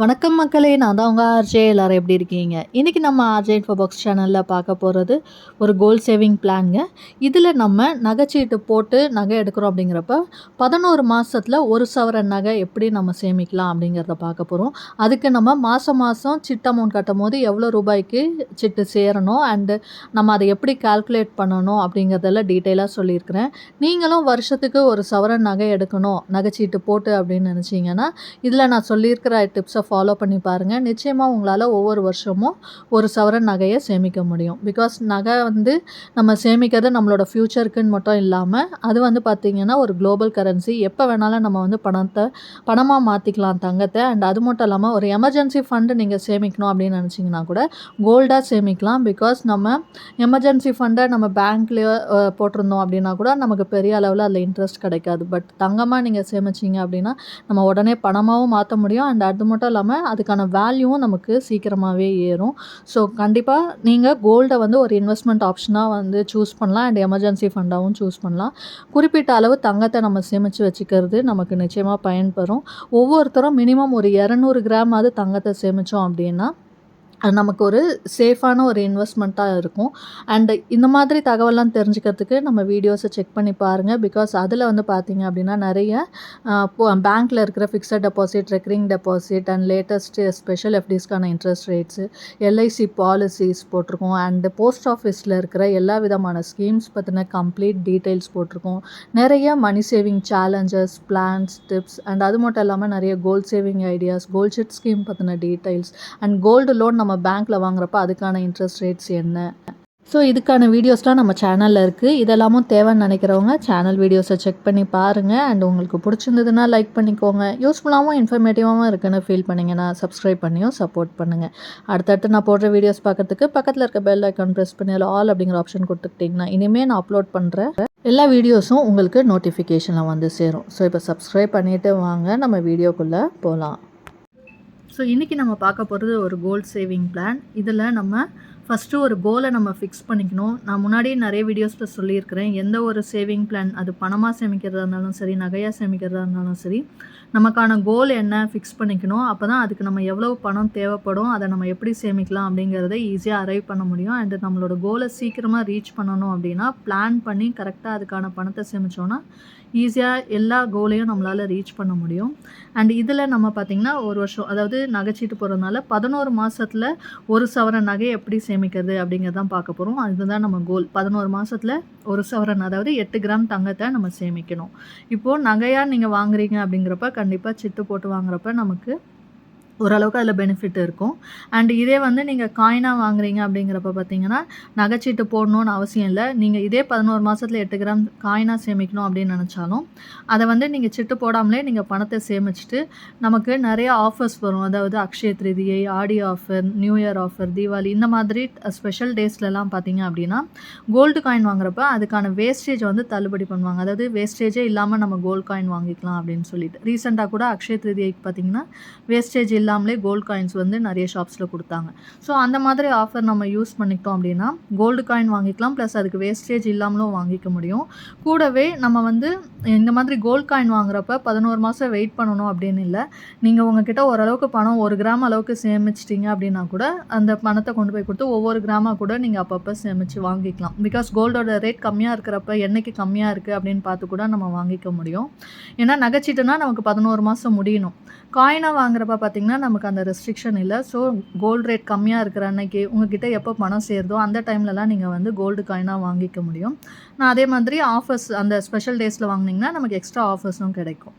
வணக்கம் மக்களே நான் தான் உங்கள் ஆர்ஜே எல்லோரும் எப்படி இருக்கீங்க? இன்றைக்கி நம்ம ஆர்ஜே இன்ஃபோ பாக்ஸ் சேனலில் பார்க்க போகிறது ஒரு கோல் சேவிங் பிளான்ங்க இதில் நம்ம நகைச்சீட்டு போட்டு நகை எடுக்கிறோம் அப்படிங்கிறப்ப பதினோரு மாதத்தில் ஒரு சவரன் நகை எப்படி நம்ம சேமிக்கலாம் அப்படிங்கிறத பார்க்க போகிறோம் அதுக்கு நம்ம மாதம் மாதம் சிட் அமௌண்ட் கட்டும் போது எவ்வளோ ரூபாய்க்கு சிட்டு சேரணும்? அண்டு நம்ம அதை எப்படி கால்குலேட் பண்ணணும்? அப்படிங்கிறதெல்லாம் டீட்டெயிலாக சொல்லியிருக்கிறேன். நீங்களும் வருஷத்துக்கு ஒரு சவரன் நகை எடுக்கணும் நகைச்சீட்டு போட்டு அப்படின்னு நினச்சிங்கன்னா இதில் நான் சொல்லியிருக்கிற டிப்ஸை ஃபாலோ பண்ணி பாருங்கள் நிச்சயமாக உங்களால் ஒவ்வொரு வருஷமும் ஒரு சவரன் நகையை சேமிக்க முடியும். பிகாஸ் நகை வந்து நம்ம சேமிக்கிறது நம்மளோட ஃப்யூச்சருக்குன்னு மட்டும் இல்லாமல் அது வந்து பார்த்திங்கன்னா ஒரு குளோபல் கரன்சி எப்போ வேணாலும் நம்ம வந்து பணத்தை பணமாக மாற்றிக்கலாம் தங்கத்தை. அண்ட் அது மட்டும் இல்லாமல் ஒரு எமர்ஜென்சி ஃபண்டு நீங்கள் சேமிக்கணும் அப்படின்னு நினச்சிங்கன்னா கூட கோல்டாக சேமிக்கலாம். பிகாஸ் நம்ம எமர்ஜென்சி ஃபண்டை நம்ம பேங்க்லேயே போட்டிருந்தோம் அப்படின்னா கூட நமக்கு பெரிய அளவில் அதில் இன்ட்ரெஸ்ட் கிடைக்காது. பட் தங்கமாக நீங்கள் சேமிச்சிங்க அப்படின்னா நம்ம உடனே பணமாகவும் மாற்ற முடியும். அண்ட் அது மட்டும் இல்லாமல் அதுக்கான வேல்யூவும் நமக்கு சீக்கிரமாகவே ஏறும். ஸோ கண்டிப்பாக நீங்கள் கோல்டை வந்து ஒரு இன்வெஸ்ட்மெண்ட் ஆப்ஷனாக வந்து சூஸ் பண்ணலாம். அண்ட் எமர்ஜென்சி ஃபண்டாகவும் சூஸ் பண்ணலாம். குறிப்பிட்ட அளவு தங்கத்தை நம்ம சேமித்து வச்சுக்கிறது நமக்கு நிச்சயமாக பயன்பெறும். ஒவ்வொருத்தரும் மினிமம் ஒரு இரநூறு கிராம் அது தங்கத்தை சேமித்தோம் அப்படின்னா அது நமக்கு ஒரு சேஃபான ஒரு இன்வெஸ்ட்மெண்ட்டாக இருக்கும். அண்டு இந்த மாதிரி தகவல்லாம் தெரிஞ்சுக்கிறதுக்கு நம்ம வீடியோஸை செக் பண்ணி பாருங்கள் பிகாஸ் அதில் வந்து பார்த்திங்க அப்படின்னா நிறைய பேங்க்கில் இருக்கிற fixed deposit recurring deposit and latest special எஃப்டிஸ்க்கான interest rates LIC policies போட்டிருக்கோம். அண்டு போஸ்ட் ஆஃபீஸில் இருக்கிற எல்லா விதமான ஸ்கீம்ஸ் பற்றின கம்ப்ளீட் டீட்டெயில்ஸ் போட்டிருக்கோம். நிறைய money saving challenges plans tips and அது மட்டும் இல்லாமல் நிறைய gold saving ideas gold chit scheme பற்றின டீட்டெயில்ஸ் அண்ட் கோல்டு லோன் நம்ம பேங்க்கில் வாங்குறப்ப அதுக்கான இன்ட்ரெஸ்ட் ரேட்ஸ் என்ன? ஸோ இதுக்கான வீடியோஸ்லாம் நம்ம சேனலில் இருக்குது இதெல்லாமும் தேவைன்னு நினைக்கிறவங்க சேனல் வீடியோஸை செக் பண்ணி பாருங்கள் அண்ட் உங்களுக்கு பிடிச்சிருந்ததுன்னா லைக் பண்ணிக்கோங்க. யூஸ்ஃபுல்லாகவும் இன்ஃபர்மேட்டிவாகவும் இருக்குன்னு ஃபீல் பண்ணிங்கன்னா சப்ஸ்கிரைப் பண்ணியும் சப்போர்ட் பண்ணுங்கள் அடுத்தடுத்து நான் போடுற வீடியோஸ் பார்க்கறதுக்கு பக்கத்தில் இருக்க பெல் ஐக்கான் ப்ரெஸ் பண்ணி அதில் ஆல் அப்படிங்கிற ஆப்ஷன் கொடுத்துக்கிட்டிங்கன்னா இனிமேல் நான் அப்லோட் பண்ணுறேன் எல்லா வீடியோஸும் உங்களுக்கு நோட்டிஃபிகேஷனில் வந்து சேரும். ஸோ இப்போ சப்ஸ்கிரைப் பண்ணிவிட்டு வாங்க. நம்ம வீடியோக்குள்ளே போகலாம் ஸோ இன்றைக்கி நம்ம பார்க்க போகிறது ஒரு கோல்ட் சேவிங் பிளான் இதில் நம்ம ஃபஸ்ட்டு ஒரு கோலை நம்ம ஃபிக்ஸ் பண்ணிக்கணும். நான் முன்னாடியே நிறைய வீடியோஸில் சொல்லியிருக்கிறேன். எந்த ஒரு சேவிங் பிளான் அது பணமாக சேமிக்கிறதா இருந்தாலும் சரி நகையாக சேமிக்கிறதா இருந்தாலும் சரி நமக்கான கோல் என்ன ஃபிக்ஸ் பண்ணிக்கணும் அப்போ தான் அதுக்கு நம்ம எவ்வளோ பணம் தேவைப்படும் அதை நம்ம எப்படி சேமிக்கலாம் அப்படிங்கிறத ஈஸியாக அரைவ் பண்ண முடியும். அண்டு நம்மளோட கோலை சீக்கிரமாக ரீச் பண்ணணும் அப்படின்னா பிளான் பண்ணி கரெக்டாக அதுக்கான பணத்தை சேமித்தோன்னா ஈஸியாக எல்லா கோலையும் நம்மளால் ரீச் பண்ண முடியும். அண்ட் இதில் நம்ம பார்த்திங்கன்னா ஒரு வருஷம் அதாவது நகைச்சிட்டு போகிறதுனால பதினோரு மாதத்தில் ஒரு சவரன் நகை எப்படி சேமிக்கிறது அப்படிங்கிறதான் பார்க்க போகிறோம் அதுதான் நம்ம கோல் பதினோரு மாதத்தில் ஒரு சவரன் அதாவது எட்டு கிராம் தங்கத்தை நம்ம சேமிக்கணும். இப்போது நகையாக நீங்கள் வாங்குறீங்க அப்படிங்கிறப்ப கண்டிப்பாக சிட்டு போட்டு வாங்குறப்ப நமக்கு ஓரளவுக்கு அதில் பெனிஃபிட் இருக்கும். அண்ட் இதே வந்து நீங்கள் காயினாக வாங்குறீங்க அப்படிங்கிறப்ப பார்த்தீங்கன்னா நகைச்சீட்டு போடணும்னு அவசியம் இல்லை. நீங்கள் இதே பதினோரு மாதத்தில் எட்டு கிராம் காயினாக சேமிக்கணும் அப்படின்னு நினச்சாலும் அதை வந்து நீங்கள் சிட்டு போடாமலே நீங்கள் பணத்தை சேமிச்சுட்டு நமக்கு நிறைய ஆஃபர்ஸ் வரும். அதாவது Akshaya Tritiya Aadi offer new year offer Deepavali இந்த மாதிரி ஸ்பெஷல் டேஸ்லலாம் பார்த்தீங்க அப்படின்னா கோல்டு காயின் வாங்குறப்ப அதுக்கான வேஸ்டேஜ் வந்து தள்ளுபடி பண்ணுவாங்க. அதாவது வேஸ்டேஜே இல்லாமல் நம்ம கோல்டு காயின் வாங்கிக்கலாம் அப்படின்னு சொல்லிட்டு. ரீசெண்டாக கூட அக்ஷய திருதியைக்கு பார்த்தீங்கன்னா வேஸ்டேஜ் இல்லாமலே கோல்டு காயின்ஸ் வந்து நிறைய ஷாப்ஸில் கொடுத்தாங்க. ஸோ அந்த மாதிரி ஆஃபர் நம்ம யூஸ் பண்ணிக்கிட்டோம் அப்படின்னா கோல்டு காயின் வாங்கிக்கலாம் ப்ளஸ் அதுக்கு வேஸ்டேஜ் இல்லாமலும் வாங்கிக்க முடியும். கூடவே நம்ம வந்து இந்த மாதிரி கோல்டு காயின் வாங்குறப்ப பதினோரு மாதம் வெயிட் பண்ணணும் அப்படின்னு இல்லை. நீங்கள் உங்ககிட்ட ஓரளவுக்கு பணம் ஒரு கிராம் அளவுக்கு சேமிச்சிட்டிங்க அப்படின்னா கூட அந்த பணத்தை கொண்டு போய் கொடுத்து ஒவ்வொரு கிராமாக கூட நீங்கள் அப்பப்போ சேமித்து வாங்கிக்கலாம். பிகாஸ் கோல்டோட ரேட் கம்மியாக இருக்கிறப்ப என்னைக்கு கம்மியாக இருக்குது அப்படின்னு பார்த்து கூட நம்ம வாங்கிக்க முடியும். ஏன்னா நகைச்சிட்டுனா நமக்கு பதினோரு மாதம் முடியணும். காயினாக வாங்குறப்ப பார்த்திங்கன்னா நமக்கு அந்த ரெஸ்ட்ரிக்ஷன் இல்லை. ஸோ கோல்டு ரேட் கம்மியாக இருக்கிற அன்னைக்கு உங்ககிட்ட எப்போ பணம் சேருதோ அந்த டைம்லலாம் நீங்கள் வந்து கோல்டு காயினாக வாங்கிக்க முடியும். நான் அதே மாதிரி ஆஃபர்ஸ் அந்த ஸ்பெஷல் டேஸில் வாங்கினீங்கன்னா நமக்கு எக்ஸ்ட்ரா ஆஃபர்ஸும் கிடைக்கும்.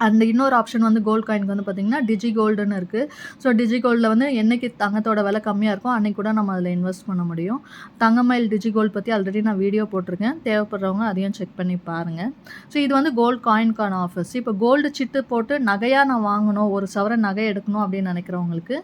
அந்த இன்னொரு ஆப்ஷன் வந்து கோல்டு காயினுக்கு வந்து பார்த்திங்கன்னா டிஜி கோல்டுன்னு இருக்குது ஸோ டிஜி கோல்டில் வந்து என்றைக்கு தங்கத்தோட விலை கம்மியாக இருக்கும் அன்றைக்கி கூட நம்ம அதில் இன்வெஸ்ட் பண்ண முடியும். தங்கமயில் டிஜி கோல்டு பற்றி ஆல்ரெடி நான் வீடியோ போட்டிருக்கேன். தேவைப்படுறவங்க அதையும் செக் பண்ணி பாருங்கள் ஸோ இது வந்து கோல்டு காயின்கான ஆஃபர்ஸ் இப்போ கோல்டு சிட்டு போட்டு நகையாக நான் வாங்கணும் ஒரு சவர நகை எடுக்கணும் அப்படின்னு நினைக்கிறவங்களுக்கு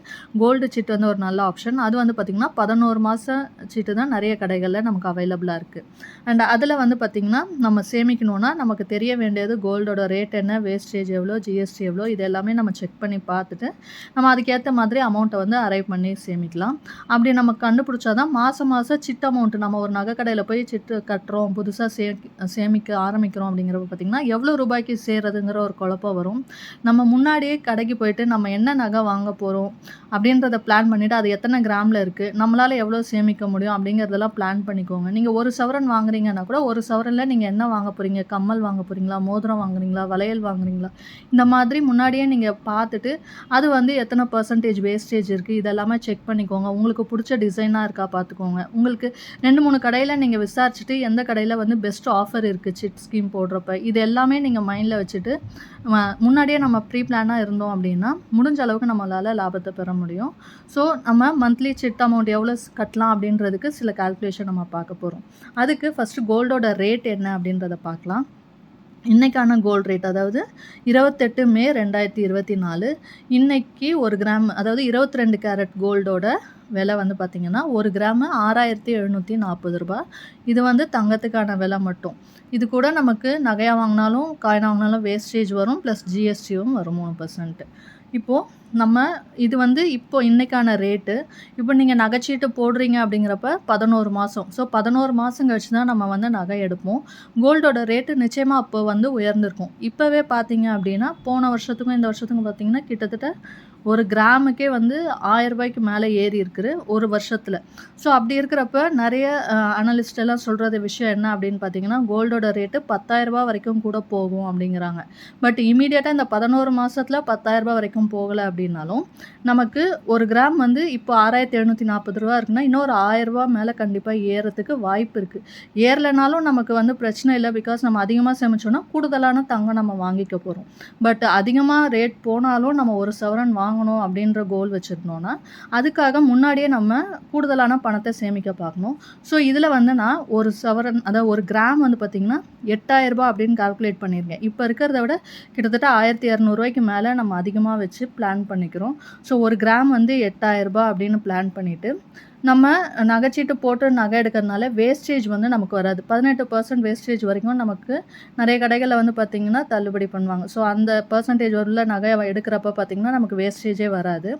கோல்டு சிட்டு வந்து ஒரு நல்ல ஆப்ஷன் அது வந்து பார்த்திங்கன்னா பதினோரு மாதம் சிட்டு தான் நிறைய கடைகளில் நமக்கு அவைலபிளாக இருக்குது அண்ட் அதில் வந்து பார்த்திங்கன்னா நம்ம சேமிக்கணுன்னா நமக்கு தெரிய வேண்டியது கோல்டோட ரேட் என்ன வேஸ்டேஜ் வேஸ்டேஜ் எவ்வளோ ஜிஎஸ்டி எவ்வளோ இது எல்லாமே நம்ம செக் பண்ணி பார்த்துட்டு நம்ம அதுக்கேற்ற மாதிரி அமௌண்ட்டை வந்து அரைவ் பண்ணி சேமிக்கலாம். அப்படி நம்ம கண்டுபிடிச்சா தான் மாதம் மாதம் சிட் அமௌண்ட்டு நம்ம ஒரு நகை கடையில் போய் சிட்டு கட்டுறோம் புதுசாக சே சேமிக்க ஆரம்பிக்கிறோம் அப்படிங்கிறப்ப பார்த்திங்கன்னா எவ்வளோ ரூபாய்க்கு சேர்றதுங்கிற ஒரு குழப்பம் வரும். நம்ம முன்னாடியே கடைக்கு போயிட்டு நம்ம என்ன நகை வாங்க போகிறோம் அப்படின்றத பிளான் பண்ணிவிட்டு அது எத்தனை கிராமில் இருக்குது நம்மளால் எவ்வளோ சேமிக்க முடியும் அப்படிங்கிறதெல்லாம் பிளான் பண்ணிக்கோங்க. நீங்கள் ஒரு சவரன் வாங்குறீங்கன்னா கூட ஒரு சவரனில் நீங்கள் என்ன வாங்க போகிறீங்க கம்மல் வாங்க போகிறீங்களா மோதிரம் வாங்குறீங்களா? வளையல் வாங்குறீங்களா? இந்த மாதிரி முன்னாடியே நீங்கள் பார்த்துட்டு அது வந்து எத்தனை பர்சன்டேஜ் வேஸ்டேஜ் இருக்குது இதெல்லாமே செக் பண்ணிக்கோங்க. உங்களுக்கு பிடிச்ச டிசைனாக இருக்கா பார்த்துக்கோங்க. உங்களுக்கு ரெண்டு மூணு கடையில் நீங்கள் விசாரிச்சுட்டு எந்த கடையில் வந்து பெஸ்ட் ஆஃபர் இருக்குது சிட் ஸ்கீம் போடுறப்ப இது எல்லாமே நீங்கள் மைண்டில் வச்சுட்டு முன்னாடியே நம்ம ப்ரீ பிளானாக இருந்தோம் அப்படின்னா முடிஞ்ச அளவுக்கு நம்மளால் லாபத்தை பெற முடியும். ஸோ நம்ம மந்த்லி சிட் அமௌண்ட் எவ்வளோ கட்டலாம் அப்படின்றதுக்கு சில கால்குலேஷன் நம்ம பார்க்க போகிறோம் அதுக்கு ஃபஸ்ட்டு கோல்டோட ரேட் என்ன அப்படின்றத பார்க்கலாம். இன்றைக்கான கோல்ட் ரேட் அதாவது இருபத்தெட்டு மே ரெண்டாயிரத்தி இருபத்தி நாலு இன்றைக்கி ஒரு கிராம் அதாவது இருபத்தி ரெண்டு கேரட் கோல்டோட விலை வந்து பார்த்திங்கன்னா ஒரு கிராமு ஆறாயிரத்தி எழுநூற்றி நாற்பது ரூபாய். இது வந்து தங்கத்துக்கான விலை மட்டும். இது கூட நமக்கு நகையாக வாங்கினாலும் காயினாக வாங்கினாலும் வேஸ்டேஜ் வரும் ப்ளஸ் ஜிஎஸ்டியும் வரும் மூணு பர்சன்ட்டு இப்போது நம்ம இது வந்து இப்போ இன்றைக்கான ரேட்டு இப்போ நீங்கள் நகைச்சீட்டு போடுறீங்க அப்படிங்கிறப்ப பதினோரு மாதம் ஸோ பதினோரு மாதம் கழிச்சு தான் நம்ம வந்து நகை எடுப்போம். கோல்டோட ரேட்டு நிச்சயமாக அப்போ வந்து உயர்ந்திருக்கும். இப்போவே பார்த்தீங்க அப்படின்னா போன வருஷத்துக்கும் இந்த வருஷத்துக்கும் பார்த்தீங்கன்னா கிட்டத்தட்ட ஒரு கிராமுக்கே வந்து ஆயிரம் ரூபாய்க்கு மேலே ஏறி இருக்குது ஒரு வருஷத்தில். ஸோ அப்படி இருக்கிறப்ப நிறைய அனலிஸ்ட் எல்லாம் சொல்கிறது விஷயம் என்ன அப்படின்னு பார்த்தீங்கன்னா கோல்டோட ரேட்டு பத்தாயிரரூபா வரைக்கும் கூட போகும் அப்படிங்கிறாங்க. பட் இமீடியட்டாக இந்த பதினோரு மாதத்தில் பத்தாயிரரூபா வரைக்கும் போகலை அப்படின்னாலும் நமக்கு ஒரு கிராம் வந்து இப்போ ஆறாயிரத்தி எழுநூற்றி நாற்பது ரூபா இருக்குன்னா இன்னொரு ஆயிரரூபா மேலே கண்டிப்பாக ஏறத்துக்கு வாய்ப்பு இருக்குது ஏறலைனாலும் நமக்கு வந்து பிரச்சனை இல்லை பிகாஸ் நம்ம அதிகமாக சேமிச்சோன்னா கூடுதலான தங்கம் நம்ம வாங்கிக்க போகிறோம் பட் அதிகமாக ரேட் போனாலும் நம்ம ஒரு சவரன் வாங்கணும் அப்படின்ற கோல் வச்சுருந்தோன்னா அதுக்காக முன்னாடியே நம்ம கூடுதலான பணத்தை சேமிக்க பார்க்கணும். ஸோ இதில் வந்து நான் ஒரு சவரன் அதாவது ஒரு கிராம் வந்து பார்த்திங்கன்னா எட்டாயிரரூபா அப்படின்னு கால்குலேட் பண்ணியிருக்கேன். இப்போ இருக்கிறத விட கிட்டத்தட்ட ஆயிரத்தி இரநூறுவாய்க்கு மேலே நம்ம அதிகமாக வச்சு பிளான் பண்ணிக்கிறோம். ஸோ ஒரு கிராம் வந்து எட்டாயிரரூபா அப்படின்னு பிளான் பண்ணிவிட்டு நம்ம நகைச்சீட்டு போட்டு நகை எடுக்கிறதுனால வேஸ்டேஜ் வந்து நமக்கு வராது. பதினெட்டு பர்சன்ட் வேஸ்டேஜ் வரைக்கும் நமக்கு நிறைய கடைகளில் வந்து பார்த்திங்கன்னா தள்ளுபடி பண்ணுவாங்க. ஸோ அந்த பர்சன்டேஜ் உள்ள நகை எடுக்கிறப்ப பார்த்திங்கன்னா நமக்கு வேஸ்டேஜே வராது.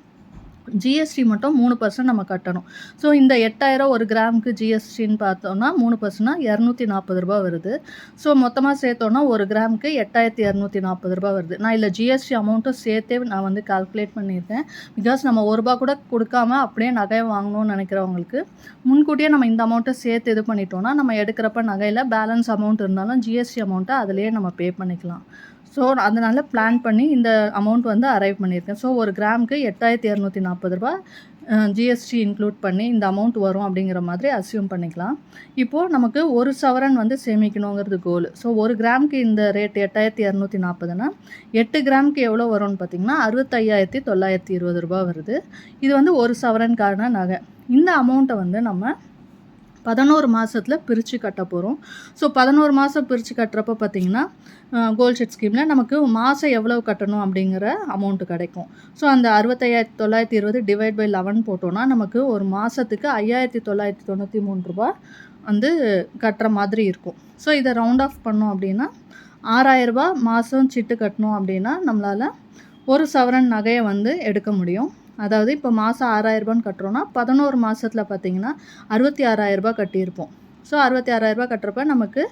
ஜிஎஸ்டி மட்டும் மூணு பர்சன்ட் நம்ம கட்டணும். ஸோ இந்த எட்டாயிரம் ஒரு கிராமுக்கு ஜிஎஸ்டின்னு பார்த்தோம்னா மூணு பர்சன்ட்னா இரநூத்தி நாற்பது ரூபா வருது. ஸோ மொத்தமாக சேர்த்தோன்னா ஒரு கிராமுக்கு எட்டாயிரத்தி இரநூத்தி நாற்பது ரூபா வருது. நான் இல்லை ஜிஎஸ்டி அமௌண்ட்டும் சேர்த்தே நான் வந்து கால்குலேட் பண்ணியிருக்கேன். பிகாஸ் நம்ம ஒரு ரூபா கூட கொடுக்காம அப்படியே நகையை வாங்கணும்னு நினைக்கிறவங்களுக்கு முன்கூட்டியே நம்ம இந்த அமௌண்ட்டை சேர்த்து இது பண்ணிட்டோம்னா நம்ம எடுக்கிறப்ப நகையில் பேலன்ஸ் அமௌண்ட் இருந்தாலும் ஜிஎஸ்டி அமௌண்ட்டை அதிலேயே நம்ம பே பண்ணிக்கலாம். ஸோ அதனால் பிளான் பண்ணி இந்த அமௌண்ட் வந்து அரைவ் பண்ணியிருக்கேன். ஸோ ஒரு கிராமுக்கு எட்டாயிரத்தி இரநூத்தி நாற்பது ரூபா ஜிஎஸ்டி இன்க்ளூட் பண்ணி இந்த அமௌண்ட் வரும் அப்படிங்கிற மாதிரி அசியூம் பண்ணிக்கலாம். இப்போது நமக்கு ஒரு சவரன் வந்து சேமிக்கணுங்கிறது கோல் ஸோ ஒரு கிராமுக்கு இந்த ரேட் எட்டாயிரத்தி இரநூத்தி நாற்பதுனா எட்டு கிராமுக்கு எவ்வளோ வரும்னு பார்த்தீங்கன்னா அறுபத்தையாயிரத்தி தொள்ளாயிரத்தி இருபது ரூபா வருது. இது வந்து ஒரு சவரனுக்கான நகை. இந்த அமௌண்ட்டை வந்து நம்ம பதினோரு மாதத்தில் பிரித்து கட்ட போகிறோம் ஸோ பதினோரு மாதம் பிரித்து கட்டுறப்ப பார்த்தீங்கன்னா கோல்ட் ஷெட் ஸ்கீமில் நமக்கு மாதம் எவ்வளவு கட்டணும் அப்படிங்கிற அமௌண்ட்டு கிடைக்கும். ஸோ அந்த அறுபத்தையாயிரத்தி தொள்ளாயிரத்தி இருபது டிவைட் பை லெவன் போட்டோன்னா நமக்கு ஒரு மாதத்துக்கு ஐயாயிரத்தி தொள்ளாயிரத்தி தொண்ணூற்றி மூணு ரூபா வந்து கட்டுற மாதிரி இருக்கும். ஸோ இதை ரவுண்ட் ஆஃப் பண்ணோம் அப்படின்னா ஆறாயிரரூபா மாதம் சிட்டு கட்டணும் அப்படின்னா நம்மளால் ஒரு சவரன் நகையை வந்து எடுக்க முடியும். அதாவது இப்போ மாதம் ஆறாயிரரூபான்னு கட்டுறோன்னா பதினோரு மாதத்தில் பார்த்தீங்கன்னா அறுபத்தி ஆறாயிரரூபா கட்டியிருப்போம். ஸோ அறுபத்தி ஆறாயிரரூபா கட்டுறப்ப நமக்கு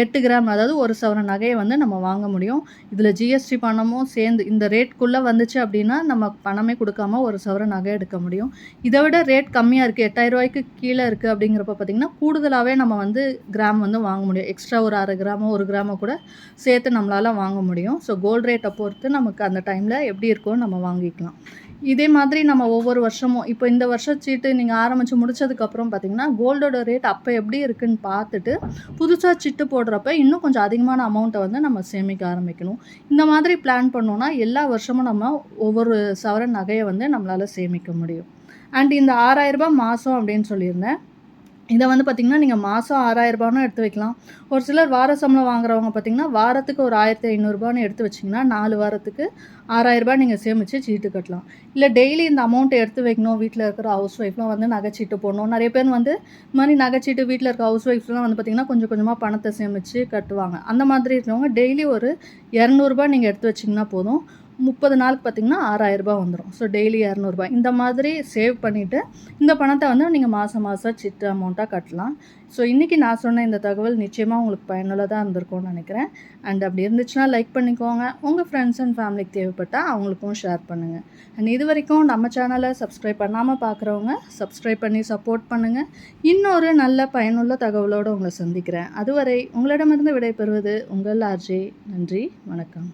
எட்டு கிராம் அதாவது ஒரு சவரன் நகையை வந்து நம்ம வாங்க முடியும். இதில் ஜிஎஸ்டி பணமும் சேர்ந்து இந்த ரேட்குள்ளே வந்துச்சு அப்படின்னா நம்ம பணமே கொடுக்காம ஒரு சவரன் நகை எடுக்க முடியும். இதை விட ரேட் கம்மியாக இருக்குது எட்டாயிரம் ரூபாய்க்கு கீழே இருக்குது அப்படிங்கிறப்ப பார்த்திங்கன்னா கூடுதலாகவே நம்ம வந்து கிராம் வந்து வாங்க முடியும். எக்ஸ்ட்ரா ஒரு அரை கிராமோ ஒரு கிராமோ கூட சேர்த்து நம்மளால் வாங்க முடியும். ஸோ கோல்டு ரேட்டை பொறுத்து நமக்கு அந்த டைமில் எப்படி இருக்கோ நம்ம வாங்கிக்கலாம். இதே மாதிரி நம்ம ஒவ்வொரு வருஷமும் இப்போ இந்த வருஷம் சீட்டு நீங்கள் ஆரம்பித்து முடிச்சதுக்கப்புறம் பார்த்தீங்கன்னா கோல்டோட ரேட் அப்போ எப்படி இருக்குன்னு பார்த்துட்டு புதுசாக சீட்டு போடுறப்ப இன்னும் கொஞ்சம் அதிகமான அமௌண்ட்டை வந்து நம்ம சேமிக்க ஆரம்பிக்கணும். இந்த மாதிரி பிளான் பண்ணோன்னா எல்லா வருஷமும் நம்ம ஒவ்வொரு சவரன் நகையை வந்து நம்மளால் சேமிக்க முடியும். அண்ட் இந்த ஆறாயிரரூபா மாதம் அப்படின்னு சொல்லியிருந்தேன். இதை வந்து பார்த்திங்கன்னா நீங்கள் மாதம் ஆறாயிரரூபான்னு எடுத்து வைக்கலாம். ஒரு சிலர் வார சம்பளம் வாங்குறவங்க பார்த்திங்கன்னா வாரத்துக்கு ஒரு ஆயிரத்தி ஐநூறுரூபான்னு எடுத்து வச்சிங்கன்னா நாலு வாரத்துக்கு ஆறாயிரரூபா நீங்கள் சேமித்து சீட்டு கட்டலாம். இல்லை டெய்லி இந்த அமௌண்ட்டை எடுத்து வைக்கணும். வீட்டில் இருக்கிற ஹவுஸ் ஒய்ஃப்லாம் வந்து நகைச்சீட்டு போடணும். நிறைய பேர் வந்து இந்த மாதிரி நகைச்சீட்டு வீட்டில் இருக்க ஹவுஸ் ஒய்ஃப்லாம் வந்து பார்த்திங்கன்னா கொஞ்சம் கொஞ்சமாக பணத்தை சேமித்து கட்டுவாங்க. அந்த மாதிரி இருக்கிறவங்க டெய்லி ஒரு இரநூறுபா நீங்கள் எடுத்து வச்சிங்கன்னா போதும். முப்பது நாளுக்கு பார்த்தீங்கன்னா ஆறாயிரரூபா வந்துடும் ஸோ டெய்லி இரநூறுபா இந்த மாதிரி சேவ் பண்ணிவிட்டு இந்த பணத்தை வந்து நீங்கள் மாதம் மாதம் சிட்டு அமௌண்ட்டாக கட்டலாம். ஸோ இன்றைக்கி நான் சொன்ன இந்த தகவல் நிச்சயமாக உங்களுக்கு பயனுள்ளதாக இருந்திருக்கும்னு நினைக்கிறேன். அண்ட் அப்படி இருந்துச்சுன்னா லைக் பண்ணிக்கோங்க. உங்கள் ஃப்ரெண்ட்ஸ் அண்ட் ஃபேமிலிக்கு தேவைப்பட்டால் அவங்களுக்கும் ஷேர் பண்ணுங்கள் அண்ட் இது வரைக்கும் நம்ம சேனலை சப்ஸ்கிரைப் பண்ணாமல் பார்க்குறவங்க சப்ஸ்கிரைப் பண்ணி சப்போர்ட் பண்ணுங்கள் இன்னொரு நல்ல பயனுள்ள தகவலோடு உங்களை சந்திக்கிறேன். அதுவரை உங்களிடமிருந்து விடைபெறுவது உங்கள் ஆர்ஜே. நன்றி. வணக்கம்.